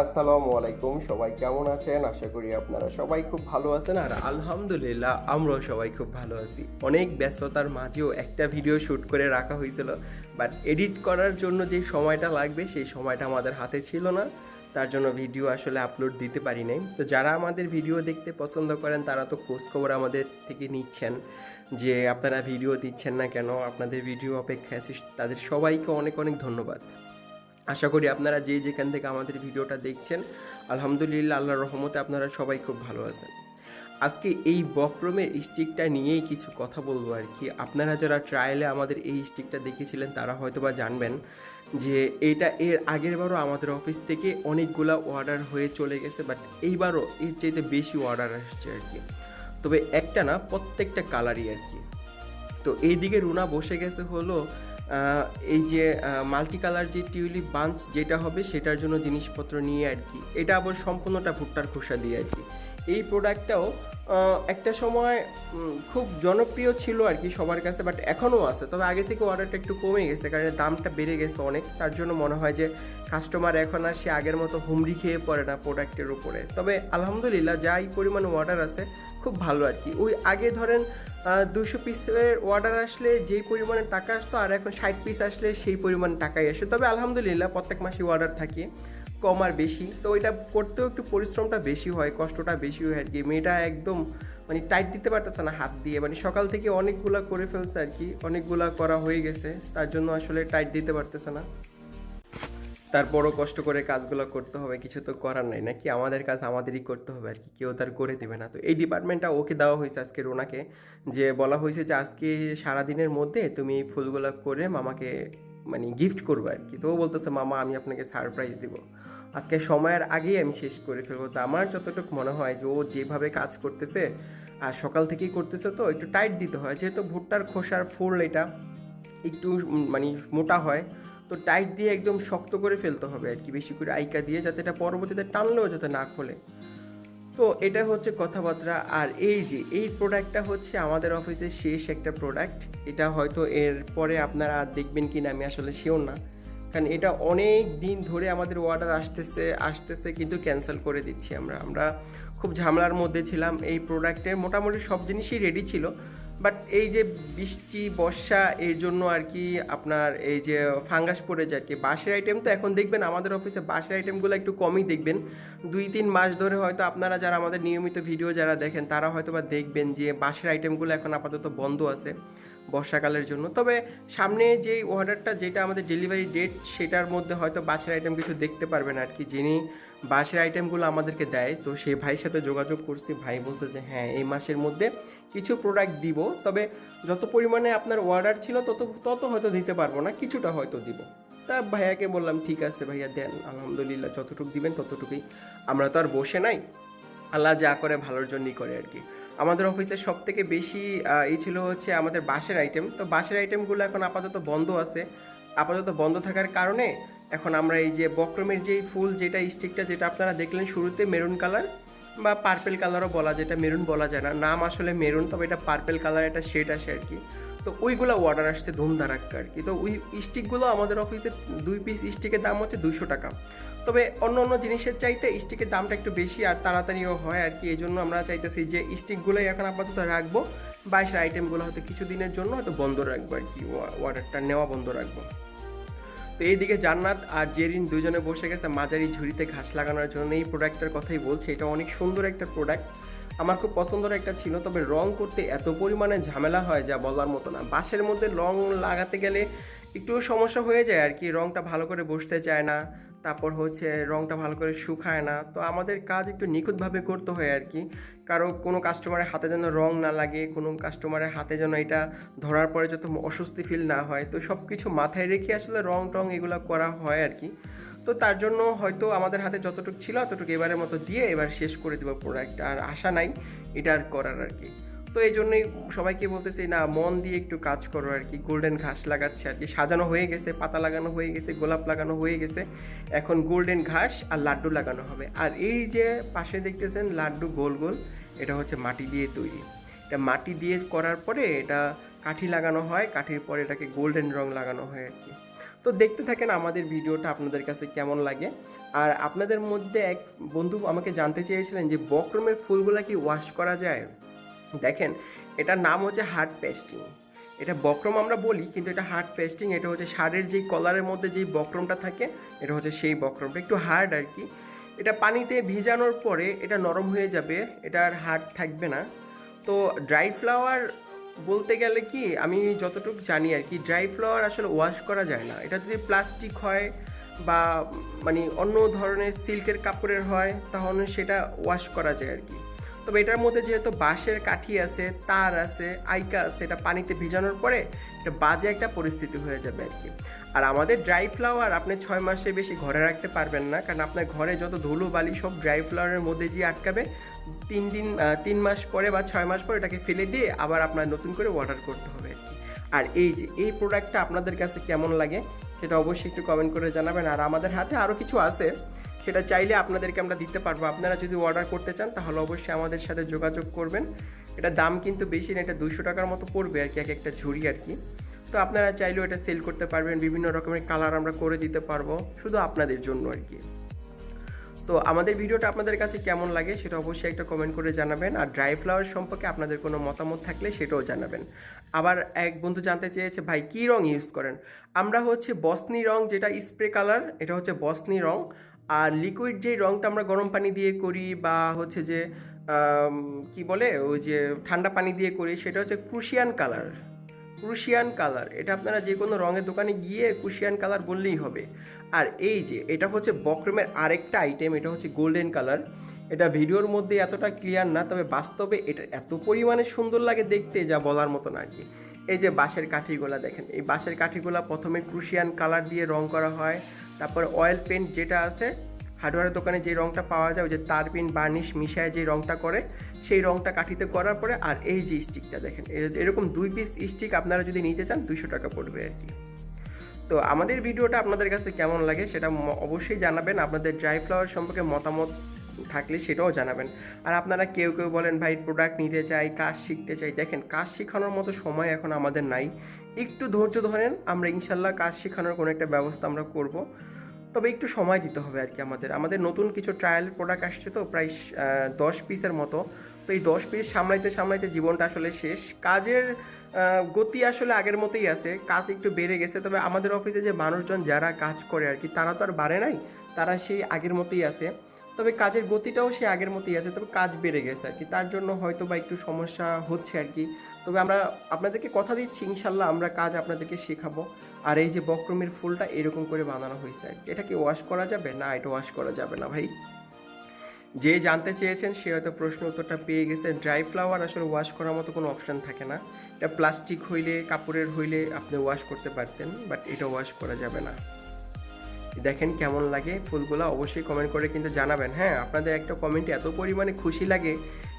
আসসালামু আলাইকুম, সবাই কেমন আছেন? আশা করি আপনারা সবাই খুব ভালো আছেন। আর আলহামদুলিল্লাহ, আমরাও সবাই খুব ভালো আছি। অনেক ব্যস্ততার মাঝেও একটা ভিডিও শ্যুট করে রাখা হয়েছিল। বাট এডিট করার জন্য যে সময়টা লাগবে, সেই সময়টা আমাদের হাতে ছিল না। তার জন্য ভিডিও আসলে আপলোড দিতে পারি নাই। তো যারা আমাদের ভিডিও দেখতে পছন্দ করেন, তারা তো খোঁজখবর আমাদের থেকে নিচ্ছেন যে আপনারা ভিডিও দিচ্ছেন না কেন? আপনাদের ভিডিও অপেক্ষায় আছি। তাদের সবাইকে অনেক অনেক ধন্যবাদ। আশা করি আপনারা যে যেখান থেকে আমাদের ভিডিওটা দেখছেন, আলহামদুলিল্লাহ আল্লাহর রহমতে আপনারা সবাই খুব ভালো আছেন। আজকে এই বক্রমের স্টিকটা নিয়েই কিছু কথা বলব আর কি। আপনারা যারা ট্রায়ালে আমাদের এই স্টিকটা দেখেছিলেন, তারা হয়তো বা জানবেন যে এটা এর আগের বারও আমাদের অফিস থেকে অনেকগুলা অর্ডার হয়ে চলে গেছে বাট এইবারও এর চাইতে বেশি অর্ডার আসছে আর কি। তবে একটা না, প্রত্যেকটা কালারই আর কি। তো এইদিকে রুনা বসে গেছে হলো এই যে মাল্টি কালার যে টিউলিপ বাঞ্চ যেটা হবে সেটার জন্য জিনিসপত্র নিয়ে আর কি। এটা আবার সম্পূর্ণটা ভুট্টার খোসা দিয়ে আর কি। এই প্রোডাক্টটাও একটা সময় খুব জনপ্রিয় ছিল আর কি সবার কাছে বাট এখনও আছে। তবে আগে থেকে অর্ডারটা একটু কমে গেছে, কারণ দামটা বেড়ে গেছে অনেক। তার জন্য মনে হয় যে কাস্টমার এখন আর সে আগের মতো হুমড়ি খেয়ে পড়ে না প্রোডাক্টের উপরে। তবে আলহামদুলিল্লাহ যা এই পরিমাণে অর্ডার আছে, খুব ভালো আর কি। ওই আগে ধরেন দুশো পিসের অর্ডার আসলে যেই পরিমাণে টাকা আসতো, আর এখন ষাট পিস আসলে সেই পরিমাণ টাকাই আসে। তবে আলহামদুলিল্লাহ প্রত্যেক মাসে অর্ডার থাকে। কম আর বেশি। তো এটা করতেও একটু পরিশ্রমটা বেশি হয়, কষ্টটা বেশি হয় আর কি। মেয়েটা একদম মানে টাইট দিতে পারতেছে না হাত দিয়ে। মানে সকাল থেকে অনেকগুলা করে ফেলছে আর কি, অনেকগুলা করা হয়ে গেছে। তার জন্য আসলে টাইট দিতে পারতেছে না। তারপরও কষ্ট করে কাজগুলো করতে হবে। কিছু তো করার নাই। নাকি আমাদের কাজ আমাদেরই করতে হবে আর কি। কেউ তার করে দেবে না। তো এই ডিপার্টমেন্টটা ওকে দেওয়া হয়েছে আজকে রোনাকে। যে বলা হয়েছে যে আজকে সারাদিনের মধ্যে তুমি এই ফুলগুলো করে মামাকে মানে গিফট করব আর কি। তো বলতেছে, মামা, আমি আপনাকে সারপ্রাইজ দিব। আজকে সময়ের আগেই আমি শেষ করে ফেলব। তো আমার যতটুকু মনে হয় যে ও যেভাবে কাজ করতেছে, আর সকাল থেকেই করতেছে তো একটু টাইট দিতে হয়। যেহেতু ভুট্টার খোসার ফুল এটা একটু মানে মোটা হয়, তো টাইট দিয়ে একদম শক্ত করে ফেলতে হবে আর কি, বেশি করে আইকা দিয়ে যাতে এটা পরবর্তীতে টানলেও যাতে না খোলে। তো এটা হচ্ছে কথাবার্তা। আর এই যে, এই প্রোডাক্টটা হচ্ছে আমাদের অফিসের শেষ একটা প্রোডাক্ট এটা হয়তো এর পরে আপনারা আর দেখবেন কি না আমি আসলে শিওর না। কারণ এটা অনেক দিন ধরে আমাদের অর্ডার আসতেছে আসতেছে কিন্তু ক্যান্সেল করে দিচ্ছি আমরা। আমরা খুব ঝামেলার মধ্যে ছিলাম, এই প্রোডাক্টে মোটামুটি সব জিনিসই রেডি ছিল। বাট এই যে বৃষ্টি, বর্ষা, এর জন্য আর কি আপনার এই যে ফাঙ্গাস পড়ে যায় কি। বাঁশের আইটেম তো এখন দেখবেন, আমাদের অফিসে বাঁশের আইটেমগুলো একটু কমই দেখবেন। দুই, তিন মাস ধরে হয়তো আপনারা যারা আমাদের নিয়মিত ভিডিও যারা দেখেন, তারা হয়তো বা দেখবেন যে বাঁশের আইটেমগুলো এখন আপাতত বন্ধ আছে। বর্ষাকালের জন্য। তবে সামনে যে অর্ডারটা যেটা আমাদের ডেলিভারি ডেট সেটার মধ্যে হয়তো বাঁশের আইটেম কিছু দেখতে পারবেন আর কি। যিনি বাঁশের আইটেমগুলো আমাদেরকে দেয়, তো সেই ভাইয়ের সাথে যোগাযোগ করছি। ভাই বলছে যে হ্যাঁ এই মাসের মধ্যে কিছু প্রোডাক্ট দিব। তবে যত পরিমাণে আপনার অর্ডার ছিল, তত তত হয়তো দিতে পারব না, কিছুটা হয়তো দিব। তা ভাইয়াকে বললাম, ঠিক আছে ভাইয়া, দেন আলহামদুলিল্লাহ, যতটুকু দিবেন ততটুকুই। আমরা তো আর বসে নাই। আল্লাহ যা করে ভালোর জন্যই করে আর কি। আমাদের অফিসে সব থেকে বেশি এই ছিল হচ্ছে আমাদের বাসের আইটেম তো বাসের আইটেমগুলো এখন আপাতত বন্ধ আছে। আপাতত বন্ধ থাকার কারণে এখন আমরা এই যে বক্রমের যেই ফুল, যেটা স্টিকটা যেটা আপনারা দেখলেন শুরুতে মেরুন কালার বা পার্পেল কালারও বলা যেটা মেরুন বলা যায় না। নাম আসলে মেরুন তবে এটা পার্পেল কালার একটা শেড আসে আর কি। তো ওইগুলো অর্ডার আসছে ধুমধারাক্কা আর কি তো ওই স্টিকগুলো আমাদের অফিসে দুই পিস স্টিকের দাম হচ্ছে দুশো টাকা। তবে অন্য অন্য জিনিসের চাইতে স্টিকের দামটা একটু বেশি আর তাড়াতাড়িও হয় আর কি এই জন্য আমরা চাইতেছি যে স্টিকগুলোই এখন আপাতত রাখব। বাইশের আইটেমগুলো হয়তো কিছুদিনের জন্য হয়তো বন্ধ রাখব আর কি অর্ডারটা নেওয়া বন্ধ রাখব। তো এইদিকে জান্নাত আর জেরিন দুজনে বসে গেছে মাঝারি ঝুড়িতে ঘাস লাগানোর জন্য। এই প্রোডাক্টটার কথাই বলছে, এটা অনেক সুন্দর একটা প্রোডাক্ট আমার খুব পছন্দের একটা ছিল, তবে রং করতে এত পরিমাণে ঝামেলা হয় যা বলার মতো না। বাসের মধ্যে রং লাগাতে গেলে একটু সমস্যা হয়ে যায় আর কি, রংটা ভালো করে বসতে চায় না, তারপর হচ্ছে রংটা ভালো করে শুকায় না। তো আমাদের কাজ একটু নিখুঁতভাবে করতে হয় আর কি, কারও কোনো কাস্টমারের হাতে যেন রং না লাগে, কোনো কাস্টমারের হাতে যেন এটা ধরার পরে যত অস্বস্তি ফিল না হয়, তো সব কিছু মাথায় রেখে আসলে রং টং এগুলো করা হয় আর কি। তো তার জন্য হয়তো আমাদের হাতে যতটুকু ছিল ততটুকু এবারের মতো দিয়ে এবার শেষ করে দেবো প্রোডাক্ট আর আশা নাই এটা আর করার আর কি। তো এই জন্যই সবাইকে বলতেছি, না, মন দিয়ে একটু কাজ করো আর কি। গোল্ডেন ঘাস লাগাচ্ছে আর কি। সাজানো হয়ে গেছে, পাতা লাগানো হয়ে গেছে, গোলাপ লাগানো হয়ে গেছে। এখন গোল্ডেন ঘাস আর লাড্ডু লাগানো হবে। আর এই যে পাশে দেখতেছেন লাড্ডু গোল গোল, এটা হচ্ছে মাটি দিয়ে তৈরি। এটা মাটি দিয়ে করার পরে এটা কাঠি লাগানো হয়, কাঠির পরে এটাকে গোল্ডেন রং লাগানো হয় আর কি। তো দেখতে থাকেন আমাদের ভিডিওটা আপনাদের কাছে কেমন লাগে। আর আপনাদের মধ্যে এক বন্ধু আমাকে জানতে চেয়েছিলেন যে বক্রমের ফুলগুলো কি ওয়াশ করা যায়? দেখেন, এটার নাম হচ্ছে হার্ড পেস্টিং এটা বক্রম আমরা বলি, কিন্তু এটা হার্ড পেস্টিং এটা হচ্ছে সারের যেই কলারের মধ্যে যেই বক্রমটা থাকে, এটা হচ্ছে সেই বক্রমটা। একটু হার্ড আর কি। এটা পানিতে ভিজানোর পরে এটা নরম হয়ে যাবে এটা আর হার্ড থাকবে না। তো ড্রাই ফ্লাওয়ার বলতে গেলে কি, আমি যতটুকু জানি আর কি ড্রাই ফ্লাওয়ার আসলে ওয়াশ করা যায় না। এটা যদি প্লাস্টিক হয় বা মানে অন্য ধরনের সিল্কের কাপড়ের হয়, তাহলে সেটা ওয়াশ করা যায় আর কি। তবে এটার মধ্যে যেহেতু বাঁশের কাঠি আছে, তার আছে, আইকা আছে, এটা পানিতে ভিজানোর পরে এটা বাজে একটা পরিস্থিতি হয়ে যাবে আর কি। আর আমাদের ড্রাই ফ্লাওয়ার আপনি ছয় মাসে বেশি ঘরে রাখতে পারবেন না, কারণ আপনার ঘরে যত ধুলো বালি সব ড্রাই ফ্লাওয়ারের মধ্যে যে আটকাবে তিন দিন তিন মাস পরে বা ছয় মাস পরে এটাকে ফেলে দিয়ে আবার আপনার নতুন করে অর্ডার করতে হবে আর এই যে, এই প্রোডাক্টটা আপনাদের কাছে কেমন লাগে সেটা অবশ্যই একটু কমেন্ট করে জানাবেন। আর আমাদের হাতে আরও কিছু আছে, সেটা চাইলে আপনাদেরকে আমরা দিতে পারব। আপনারা যদি অর্ডার করতে চান, তাহলে অবশ্যই আমাদের সাথে যোগাযোগ করবেন। এটা দাম কিন্তু বেশি না, এটা দুশো টাকার মতো পড়বে আর কি, এক একটা ঝুড়ি আর কি। তো আপনারা চাইলেও এটা সেল করতে পারবেন। বিভিন্ন রকমের কালার আমরা করে দিতে পারব, শুধু আপনাদের জন্য আর কি। তো আমাদের ভিডিওটা আপনাদের কাছে কেমন লাগে সেটা অবশ্যই একটা কমেন্ট করে জানাবেন। আর ড্রাই ফ্লাওয়ার সম্পর্কে আপনাদের কোনো মতামত থাকলে সেটাও জানাবেন। আবার এক বন্ধু জানতে চেয়েছে, ভাই, কী রং ইউজ করেন? আমরা হচ্ছে বসনি রং, যেটা স্প্রে কালার এটা হচ্ছে বসনি রং। আর লিকুইড যেই রংটা আমরা গরম পানি দিয়ে করি বা হচ্ছে যে কি বলে, ওই যে ঠান্ডা পানি দিয়ে করি, সেটা হচ্ছে ক্রুশিয়ান কালার ক্রুশিয়ান কালার এটা আপনারা যে কোনো রঙের দোকানে গিয়ে ক্রুশিয়ান কালার বললেই হবে। আর এই যে, এটা হচ্ছে বক্রমের আরেকটা আইটেম এটা হচ্ছে গোল্ডেন কালার এটা ভিডিওর মধ্যে এতটা ক্লিয়ার না, তবে বাস্তবে এটা এত পরিমাণে সুন্দর লাগে দেখতে যা বলার মতো না আর কি। এই যে বাঁশের কাঠিগুলা দেখেন, এই বাঁশের কাঠিগুলা প্রথমে ক্রুশিয়ান কালার দিয়ে রং করা হয়। তারপর অয়েল পেন্ট যেটা আছে হার্ডওয়্যারের দোকানে যে রংটা পাওয়া যায়, ওই যে তারপিন বার্নিশ মিশায় যে রংটা করে, সেই রংটা কাঠিতে করার পরে আর এই যে স্টিকটা দেখেন এরকম দুই পিস স্টিক আপনারা যদি নিতে চান, দুইশো টাকা পড়বে আর কি। তো আমাদের ভিডিওটা আপনাদের কাছে কেমন লাগে সেটা অবশ্যই জানাবেন। আপনাদের ড্রাই ফ্লাওয়ার সম্পর্কে মতামত থাকলে সেটাও জানাবেন। আর আপনারা কেউ কেউ বলেন, ভাই প্রোডাক্ট নিতে চাই, কাজ শিখতে চাই। দেখেন, কাজ শেখানোর মতো সময় এখন আমাদের নাই। একটু ধৈর্য ধরেন, আমরা ইনশাল্লাহ কাজ শেখানোর কোনো একটা ব্যবস্থা আমরা করব। তবে একটু সময় দিতে হবে আর কি আমাদের। আমাদের নতুন কিছু ট্রায়াল প্রোডাক্ট আসছে তো প্রায় দশ পিসের মতো। তো এই দশ পিস সামলাইতে সামলাইতে জীবনটা আসলে শেষ। কাজের গতি আসলে আগের মতোই আছে। কাজ একটু বেড়ে গেছে। তবে আমাদের অফিসে যে মানুষজন যারা কাজ করে আর কি, তারা তো আর বাড়ে নাই। তারা সেই আগের মতোই আছে। তবে কাজের গতিটাও সে আগের মতোই আছে। তবে কাজ বেড়ে গেছে আর কি। তার জন্য হয়তো বা একটু সমস্যা হচ্ছে আর কি। তবে আমরা আপনাদেরকে কথা দিচ্ছি, ইনশাল্লাহ আমরা কাজ আপনাদেরকে শেখাবো। আর এই যে বক্রমের ফুলটা এরকম করে বানানো হয়েছে, এটা কি ওয়াশ করা যাবে? না, এটা ওয়াশ করা যাবে না ভাই। যে জানতে চেয়েছেন সে হয়তো প্রশ্ন উত্তরটা পেয়ে গেছে। ড্রাই ফ্লাওয়ার আসলে ওয়াশ করার মতো কোনো অপশান থাকে না। এটা প্লাস্টিক হইলে, কাপড়ের হইলে আপনি ওয়াশ করতে পারতেন বাট এটা ওয়াশ করা যাবে না। দেখেন কেমন লাগে ফুলগুলো, অবশ্যই কমেন্ট করে কিন্তু জানাবেন। হ্যাঁ আপনাদের একটা কমেন্টে এত পরিমাণে খুশি লাগে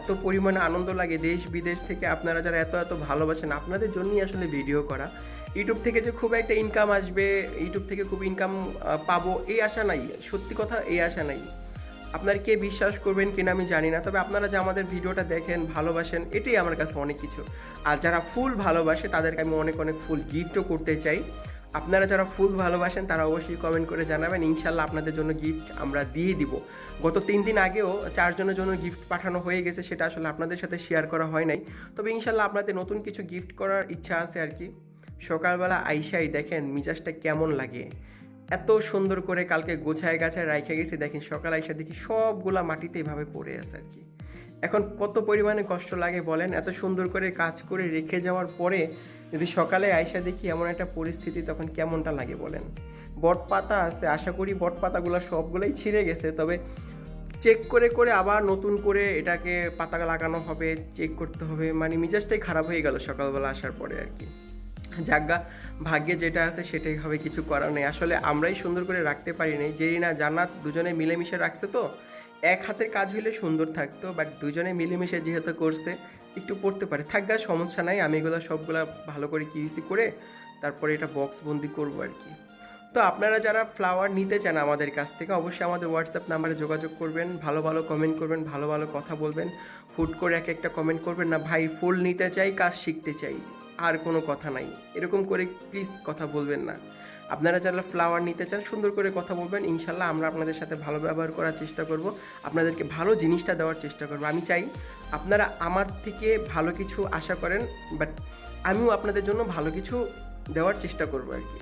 এত পরিমাণে আনন্দ লাগে দেশ বিদেশ থেকে আপনারা যারা এত এত ভালোবাসেন, আপনাদের জন্যই আসলে ভিডিও করা। ইউটিউব থেকে যে খুব একটা ইনকাম আসবে ইউটিউব থেকে খুব ইনকাম পাবো, এই আশা নাই। সত্যি কথা, এই আশা নাই। আপনার কে বিশ্বাস করবেন কিনা আমি জানি না, তবে আপনারা যে আমাদের ভিডিওটা দেখেন, ভালোবাসেন, এটাই আমার কাছে অনেক কিছু। আর যারা ফুল ভালোবাসে, তাদেরকে আমি অনেক অনেক ফুল গিফটও করতে চাই। আপনারা যারা ফুল ভালোবাসেন, তারা অবশ্যই কমেন্ট করে জানাবেন। ইনশাল্লাহ আপনাদের জন্য গিফট আমরা দিয়ে দিব। গত তিন দিন আগেও চারজনের জন্য গিফট পাঠানো হয়ে গেছে, সেটা আসলে আপনাদের সাথে শেয়ার করা হয় নাই। তবে ইনশাল্লাহ আপনাদের নতুন কিছু গিফট করার ইচ্ছা আছে আর কি। সকালবেলা আইসাই দেখেন মিজাজটা কেমন লাগে। এত সুন্দর করে কালকে গোছায় গাছায় রাইখে গেছি, দেখেন সকাল আইসা দেখি সবগুলা মাটিতে এভাবে পড়ে আছে আর কি। এখন কত পরিমাণে কষ্ট লাগে বলেন, এত সুন্দর করে কাজ করে রেখে যাওয়ার পরে যদি সকালে আইসা দেখি এমন একটা পরিস্থিতি, তখন কেমনটা লাগে বলেন? বট পাতা আছে, আশা করি বট পাতাগুলো সবগুলোই ছিঁড়ে গেছে, তবে চেক করে করে আবার নতুন করে এটাকে পাতা লাগানো হবে চেক করতে হবে মানে মিজাজটাই খারাপ হয়ে গেল সকালবেলা আসার পরে আর কি। যাজ্ঞা ভাগ্যে যেটা আছে সেটাই হবে, কিছু করার নেই। আসলে আমরাই সুন্দর করে রাখতে পারি নাই, যেই না জান্নাত দুজনে মিলেমিশে রাখছে তো, এক হাতের কাজ হইলে সুন্দর থাকতো বাট দুজনে মিলেমিশে যেহেতু করছে একটু পড়তে পারে। থাকবে সমস্যা নাই, আমি এগুলো সবগুলা ভালো করে কিউসি করে তারপরে এটা বক্স বন্দি করব আর কি। তো আপনারা যারা ফ্লাওয়ার নিতে চান আমাদের কাছ থেকে, অবশ্যই আমাদের হোয়াটসঅ্যাপ নাম্বারে যোগাযোগ করবেন, ভালো ভালো কমেন্ট করবেন, ভালো ভালো কথা বলবেন, হুট করে এক একটা কমেন্ট করবেন, না ভাই, ফুল নিতে চাই, কাজ শিখতে চাই, আর কোনো কথা নাই। এরকম করে প্লিজ কথা বলবেন না। আপনারা যারা ফ্লাওয়ার নিতে চান, সুন্দর করে কথা বলবেন। ইনশাল্লাহ আমরা আপনাদের সাথে ভালো ব্যবহার করার চেষ্টা করব। আপনাদেরকে ভালো জিনিসটা দেওয়ার চেষ্টা করব। আমি চাই আপনারা আমার থেকে ভালো কিছু আশা করেন বাট আমিও আপনাদের জন্য ভালো কিছু দেওয়ার চেষ্টা করব আর কি।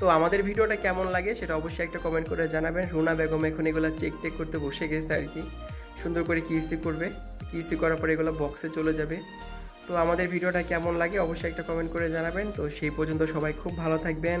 তো আমাদের ভিডিওটা কেমন লাগে সেটা অবশ্যই একটা কমেন্ট করে জানাবেন। রুনা বেগম এখন এগুলো চেক টেক করতে বসে গেছে আর কি। সুন্দর করে কিউসি করবে। কিউসি করার পরে এগুলো বক্সে চলে যাবে। তো আমাদের ভিডিওটা কেমন লাগে অবশ্যই একটা কমেন্ট করে জানাবেন। তো সেই পর্যন্ত সবাই খুব ভালো থাকবেন।